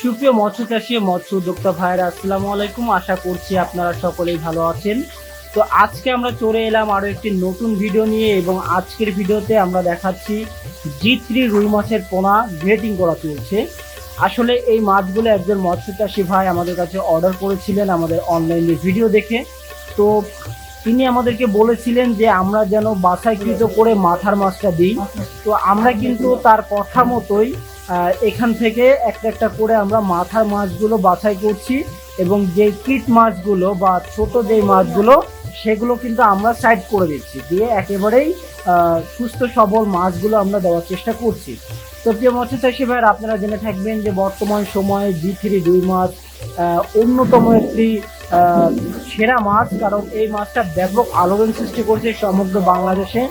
সুপ্রিয় মৎস্য চাষী মৎস্য উদ্যোক্তা ভাইরা আসসালামু আলাইকুম। আশা করছি আপনারা সকলেই ভালো আছেন। তো আজকে আমরা চলে এলাম আরও একটি নতুন ভিডিও নিয়ে এবং আজকের ভিডিওতে আমরা দেখাচ্ছি জি থ্রি রুই মাছের পোনা গ্রেটিং করা চলছে। আসলে এই মাছগুলো একজন মৎস্য চাষী ভাই আমাদের কাছে অর্ডার করেছিলেন আমাদের অনলাইনে ভিডিও দেখে। তো তিনি আমাদেরকে বলেছিলেন যে আমরা যেন বাছাইকৃত করে মাথার মাছটা দিই। তো আমরা কিন্তু তার কথা মতোই এখান থেকে একটা একটা করে আমরা মাথার মাছগুলো বাছাই করছি এবং যে কিট মাছগুলো বা ছোট যে মাছগুলো সেগুলো কিন্তু আমরা সাইড করে দিচ্ছি। দিয়ে একেবারেই সুস্থ, সবল মাছগুলো আমরা দেওয়ার চেষ্টা করছি। তো প্রিয় মৎস্য চাষী ভাইয়ের, আপনারা জেনে থাকবেন যে বর্তমান সময়ে জি থ্রি দুই মাছ অন্যতম একটি সেরা মাছ। কারণ এই মাছটা ব্যাপক আলোড়ন সৃষ্টি করছে সমগ্র বাংলাদেশে।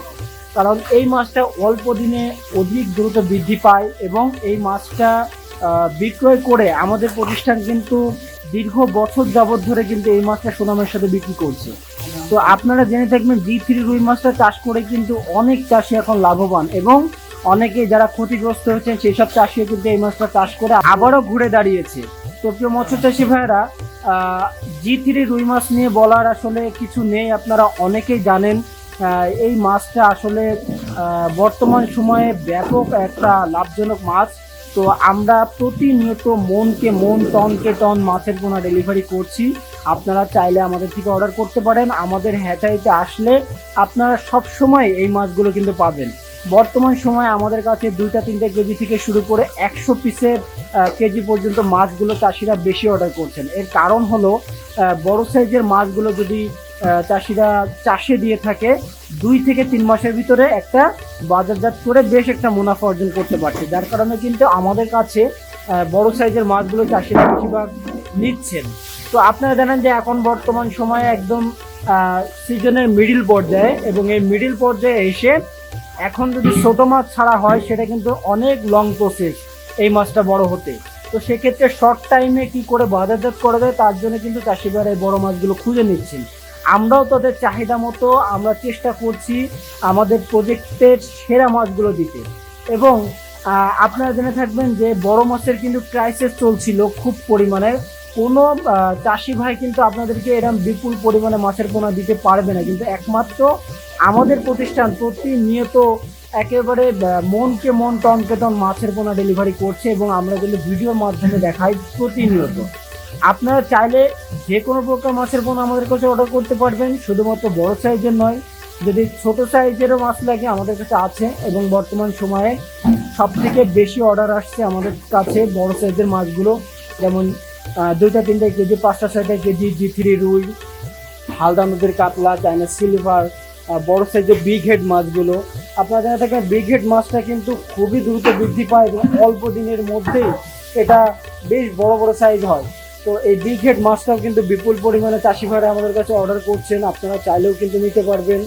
কারণ এই মাছটা অল্প দিনে অধিক দ্রুত বৃদ্ধি পায় এবং এই মাছটা বিক্রয় করে আমাদের প্রতিষ্ঠান কিন্তু দীর্ঘ বছর যাবৎ ধরে কিন্তু এই মাছটা সুনামের সাথে বিক্রি করছে। তো আপনারা জেনে থাকবেন জি থ্রি রুই মাছটা চাষ করে কিন্তু অনেক চাষি এখন লাভবান এবং অনেকে যারা ক্ষতিগ্রস্ত হয়েছেন সেই সব চাষিও কিন্তু এই মাছটা চাষ করে আবারও ঘুরে দাঁড়িয়েছে। তো প্রিয় মৎস্য চাষী ভাইয়েরা জি থ্রি রুই মাছ নিয়ে বলার আসলে কিছু নেই, আপনারা অনেকেই জানেন এই মাছটা আসলে বর্তমান সময়ে ব্যাপক একটা লাভজনক মাছ। তো আমরা প্রতিনিয়ত মনকে মন টনকে টন মাছের পোনা ডেলিভারি করছি। আপনারা চাইলে আমাদের থেকে অর্ডার করতে পারেন। আমাদের হ্যাচারিতে আসলে আপনারা সব সময় এই মাছগুলো কিন্তু পাবেন। বর্তমান সময়ে আমাদের কাছে দুইটা, তিনটা কেজি থেকে শুরু করে একশো পিসের কেজি পর্যন্ত মাছগুলো চাষিরা বেশি অর্ডার করছেন। এর কারণ হলো বড় সাইজের মাছগুলো যদি চাষিরা চাষে দিয়ে থাকে। দুই থেকে তিন মাসের ভিতরে একটা বাজারজাত করে বেশ একটা মুনাফা অর্জন করতে পারছে। যার কারণে কিন্তু আমাদের কাছে বড় সাইজের মাছগুলো চাষিরা বেশিরভাগ নিচ্ছেন। তো আপনারা জানেন যে এখন বর্তমান সময়ে একদম সিজনের মিডিল পর্যায়ে এবং এই মিডিল পর্যায়ে এসে এখন যদি ছোট মাছ ছাড়া হয়, সেটা কিন্তু অনেক লং প্রসেস এই মাছটা বড় হতে। তো সেক্ষেত্রে শর্ট টাইমে কি করে বাজারজাত করা যায়, তার জন্য কিন্তু চাষিবার এই বড় মাছগুলো খুঁজে নিচ্ছেন। আমরাও তাদের চাহিদা মতো আমরা চেষ্টা করছি আমাদের প্রজেক্টের সেরা মাছগুলো দিতে। এবং আপনারা জেনে থাকবেন যে বড় মাছের কিন্তু ক্রাইসিস চলছিল খুব পরিমাণে। কোনো চাষি ভাই কিন্তু আপনাদেরকে এরকম বিপুল পরিমাণে মাছের পোনা দিতে পারবে না। কিন্তু একমাত্র আমাদের প্রতিষ্ঠান প্রতিনিয়ত একেবারে মনকে মন, টনকে টন মাছের পোনা ডেলিভারি করছে এবং আমরা কিন্তু ভিডিওর মাধ্যমে দেখাই প্রতিনিয়ত। আপনারা চাইলে যে কোনো প্রকার মাছের পোনা আমাদের কাছে অর্ডার করতে পারবেন, শুধুমাত্র বড় সাইজের নয়। যদি ছোট সাইজেরও মাছ লাগে, আমাদের কাছে আছে এবং বর্তমান সময়ে সব থেকে বেশি অর্ডার আসছে আমাদের কাছে বড় সাইজের মাছগুলো, যেমন দুইটা, তিনটা কেজি, পাঁচটা, ছয়টা কেজি জি থ্রি রুই, হালদা নদীর কাতলা চাইনা সিলভার বড় সাইজের বিগ হেড মাছগুলো। আপনারা জানা থাকেন বিগ হেড মাছটা কিন্তু খুবই দ্রুত বৃদ্ধি পায় এবং অল্প দিনের মধ্যেই এটা বেশ বড় বড় সাইজ হয়। তো এই বিগ হেড মাছটাও কিন্তু বিপুল পরিমাণে চাষি ভাইরা আমাদের কাছে অর্ডার করছেন। আপনারা চাইলেও কিন্তু নিতে পারবেন।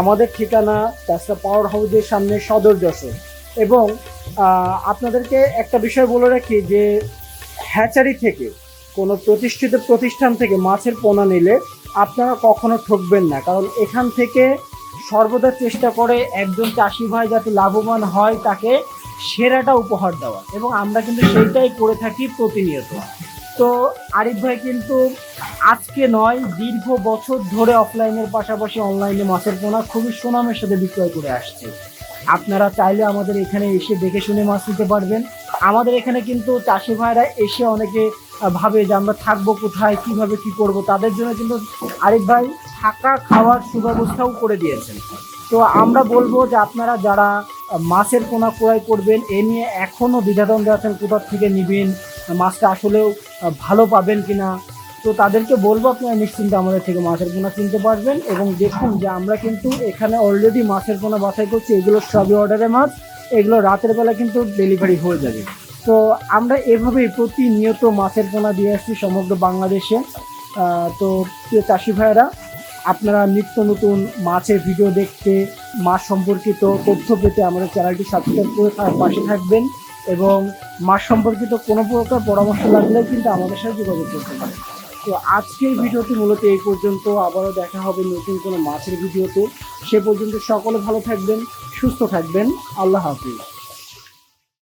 আমাদের ঠিকানা চাষটা পাওয়ার হাউসের সামনে সদর যশোর। এবং আপনাদেরকে একটা বিষয় বলে রাখি যে হ্যাচারি থেকে কোনো প্রতিষ্ঠিত প্রতিষ্ঠান থেকে মাছের পোনা নিলে আপনারা কখনো ঠকবেন না। কারণ এখান থেকে সর্বদা চেষ্টা করে একজন চাষি ভাই যাতে লাভবান হয়, তাকে সেরাটা উপহার দেওয়া এবং আমরা কিন্তু সেইটাই করে থাকি প্রতিনিয়ত। তো আরিফ ভাই কিন্তু আজকে নয়, দীর্ঘ বছর ধরে অফলাইনের পাশাপাশি অনলাইনে মাছের পোনা খুবই সুনামের সাথে বিক্রয় করে আসছে। আপনারা চাইলে আমাদের এখানে এসে দেখে শুনে মাছ নিতে পারবেন। আমাদের এখানে কিন্তু চাষি ভাইরা এসে অনেকে ভাবে যে আমরা থাকব কোথায়, কীভাবে কি করব, তাদের জন্য কিন্তু আরিফ ভাই থাকা খাওয়ার সুব্যবস্থাও করে দিয়েছেন। তো আমরা বলব যে আপনারা যারা মাছের পোনা ক্রয় করবেন, এ নিয়ে এখনও দ্বিধাদ্বন্দ্বে আছেন কোথা থেকে নিবেন, মাছটা আসলেও ভালো পাবেন কিনা? তো তাদেরকে বলব আপনারা নিশ্চিন্তে আমাদের থেকে মাছের পোনা কিনতে পারবেন এবং দেখুন যে আমরা কিন্তু এখানে অলরেডি মাছের পোনা বাছাই করছি। এগুলো সবই অর্ডারে মাছ। এগুলো রাতের বেলা কিন্তু ডেলিভারি হয়ে যাবে। তো আমরা এভাবেই প্রতিনিয়ত মাছের পোনা দিয়ে আসছি সমগ্র বাংলাদেশে। তো প্রিয় চাষি ভাইয়েরা, আপনারা নিত্য নতুন মাছের ভিডিও দেখতে, মাছ সম্পর্কিত তথ্য পেতে আমাদের চ্যানেলটি সাবস্ক্রাইব করে পাশে থাকবেন এবং মাছ সম্পর্কিত কোনো প্রকার পরামর্শ লাগলেও কিন্তু আমাদের সাথে যোগাযোগ করতে পারেন। তো আজকের ভিডিওটি মূলত এই পর্যন্ত। আবারও দেখা হবে নতুন কোনো মাছের ভিডিওতে। সে পর্যন্ত সকলে ভালো থাকবেন, সুস্থ থাকবেন। আল্লাহ হাফিজ।